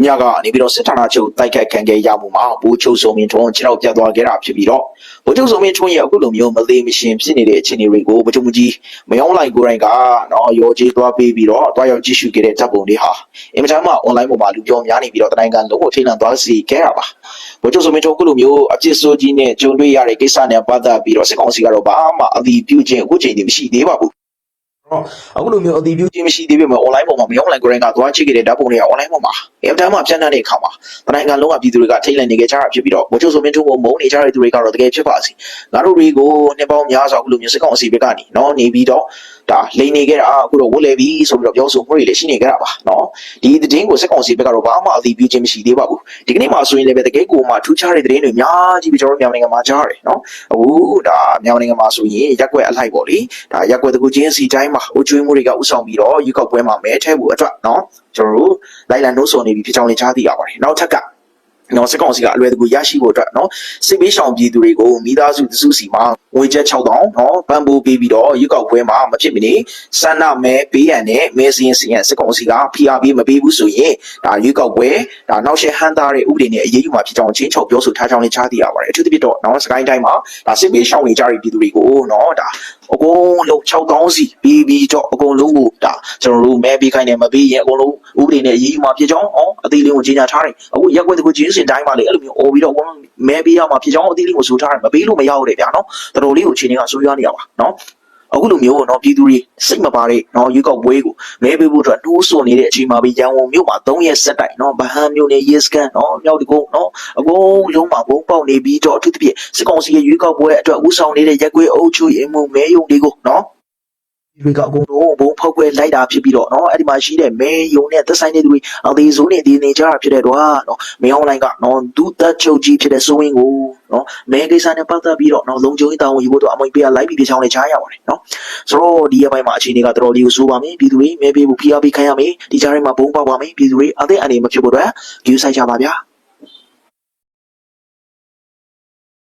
ညကနေပြီးတော့စစ်ဌာနချုပ်တိုက်ခိုက်ခံခဲ့ရမှုမှာဘူချုပ်စုံမင်းထွန်းခြေထောက်ပြတ်သွားခဲ့တာဖြစ်ပြီးတော့ဘူချုပ်စုံမင်းထွန်းရဲ့အခုလိုမျိုးမသေးမရှင်ဖြစ်နေတဲ့အခြေအနေတွေကိုဗချုပ်မကြီးမယောင်းလိုက်ကိုယ်တိုင်ကနော်ရောကြီးသွားပေးပြီးတော့တွားရောက်ကြည့်ရှုခဲ့တဲ့တပ်ပုံတွေဟာအင်မတန်မှ online ပေါ်မှာလူပြောများနေပြီးတော့တနိုင်ငံလုံးကိုထိတ်လန့်သွားစေခဲ့တာပါဘူချုပ်စုံမင်းထွန်းအခုလိုမျိုးအပြစ်ဆိုးကြီးနဲ့ကြုံတွေ့ရတဲ့ကိစ္စနဲ့ပတ်သက်ပြီးတော့စစ်ကောင်စီကတော့ဘာမှအတိပြုခြင်းအခုချိန်ထိမရှိသေးပါဘူးတော့ အခုလိုမျိုးအတည်ပြုခြင်းမရှိသေးပေမဲ့ online ပေါ်မှာမယောင်း online ကိုရင်ကသွားကြည့်ခဲ့တဲ့ဓာတ်ပုံတွေက online ပေါ်မှာအင်တာမှာဖြန့်နှံ့တဲ့အခါမှာတနိုင်ငံလုံးကပြည်သူတွေကထိတ်လန့်နေကြကြတာဖြစ်ပြီးတော့ဝချိုဆိုမင်းတို့ကိုမုန်းနေကြတဲ့သူတွေကတော့တကယ်ဖြစ်ပါစေငါတို့တွေကိုနှစ်ပေါင်းများစွာအခုလိုမျိုးစစ်ကောင်စီဘက်ကနေနော်နေပြီးတော့ဒါလိန်နေခဲ့တာအခုတော့ဝတ်လေပြီဆိုပြီးတော့ပြောဆိုမှုတွေလည်းရှိနေကြတာပါနော်ဒီသတင်းကိုစစ်ကောင်စီဘက်ကတော့ဘာမှအတည်ပြုခြင်းမရှိသေးပါဘူးဒီကနေ့မှဆိုရင်လည်းပဲတကယ်ကိုမှထူးခြားတဲ့သတင်းတွေအများကြီးပဲကျွန်တော်တို့မြန်မာနိုင်ငံမှာကြားရတယ်နော်အခုဒါမြန်မာနိုင်ငံမှာဆိုရင်ရက်ွက်အလိုက်ပေါ့လေဒါရက်ွက်တကူချင်းစီတိုင်းမှာအုပ်ချုပ်မှုတွေကဥဆောင်ပြီးတော့ရွေးကောက်ပွဲမှာမဲထဲဖို့အတွက်နော်ကျွန်တော်တို့လိုက်လံနှိုးဆော်နေပြီဖြစ်ကြောင်းလည်းကြားသိရပါတယ်နောက်ထပ်က နော်စစ်ကောင်စီကအလွယ်တကူရရှိဖို့အတွက်နော်စစ်ပေးဆောင်ပြည်သူတွေကိုမိသားစုတစုစီမှာငွေကျပ်6000နော်ပံပိုးပေးပြီးတော့ရွေးကောက်ပွဲမှာမဖြစ်မနေစန္ဒမဲပေးရန်နဲ့မဲစင်းစင်းရန်စစ်ကောင်စီကဖိအားပေးမပေးဘူးဆိုရင်ဒါရွေးကောက်ပွဲဒါနောက်ရှေ့ဟန်တာတဲ့ဥပဒေနဲ့အရေးယူမှာဖြစ်ကြောင်းချင်းချောက်ပြောဆိုထားကြောင်းလည်းကြားသိရပါတယ်အထူးသဖြင့်တော့နော်စကိုင်းတိုင်းမှာဒါစစ်ပေးဆောင်နေကြတဲ့ပြည်သူတွေကိုနော်ဒါအကုန်လုံး6000စီပြီးပြီးတော့အကုန်လုံးကိုဒါကျွန်တော်တို့မဲပေးခိုင်းတယ်မပေးရင်အကုန်လုံးဥပဒေနဲ့အရေးယူမှာဖြစ်ကြောင်းဩအသေးလေးကိုကြီးညာထားတယ်အခုရက်ွက်တကူချင်းစဖြစ်တိုင်းပါလေအဲ့လိုမျိုးအော်ပြီးတော့ဝမ်းမဲပေးရမှာဖြစ်ကြောင်းအသေးလေးကိုဆိုထားတယ်မပေးလို့မရဘူးလေဗျာနော်တော်တော်လေးကိုအချိန်တွေကဆိုးရွားနေတာပါနော်အခုလိုမျိုးတော့ပြည်သူတွေစိတ်မပါတဲ့နော်ရွေးကောက်ပွဲကိုမဲပေးဖို့အတွက်တိုးဆွနေတဲ့အချိန်မှာပဲရန်ကုန်မြို့မှာ၃ရက်ဆက်တိုက်နော်ဗဟန်းမြို့နယ်ရေစကန်နော်မြောက်တကုန်းနော်အကုန်လုံးမှာဘုံပေါက်နေပြီးတော့အထူးသဖြင့်စစ်ကောင်စီရဲ့ရွေးကောက်ပွဲအတွက်ဦးဆောင်နေတဲ့ရက်ကွေးအုပ်ချုပ်ရေးမှူးမဲယုံတွေကိုနော် တွေကအကုန်လုံးဘုံဖောက်ကွဲလိုက်တာဖြစ်ပြီးတော့เนาะအဲ့ဒီမှာရှိတဲ့မဲယုံနဲ့သက်ဆိုင်တဲ့သူတွေအသေးစိုးနေတည်နေကြတာဖြစ်တဲ့တော့เนาะမဲအွန်လိုင်းကเนาะဒုသက်ချုပ်ကြီးဖြစ်တဲ့စိုးဝင်းကိုเนาะမဲကိစ္စနဲ့ပတ်သက်ပြီးတော့เนาะလုံခြုံရေးတာဝန်ယူဖို့တော့အမွေပေးလိုက်ပြီးပြချောင်းလေးချားရပါတယ်เนาะ ဆိုတော့ဒီရက်ပိုင်းမှာအခြေအနေကတော်တော်လေးကိုဆိုးပါမယ်ပြည်သူတွေမဲပေးဖို့ဖိအားပေးခံရမယ်ဒီကြားထဲမှာဘုံပေါက်ပါမယ်ပြည်သူတွေအသက်အန္တရာယ်မဖြစ်ဖို့အတွက်ယူဆိုင်ကြပါဗျာ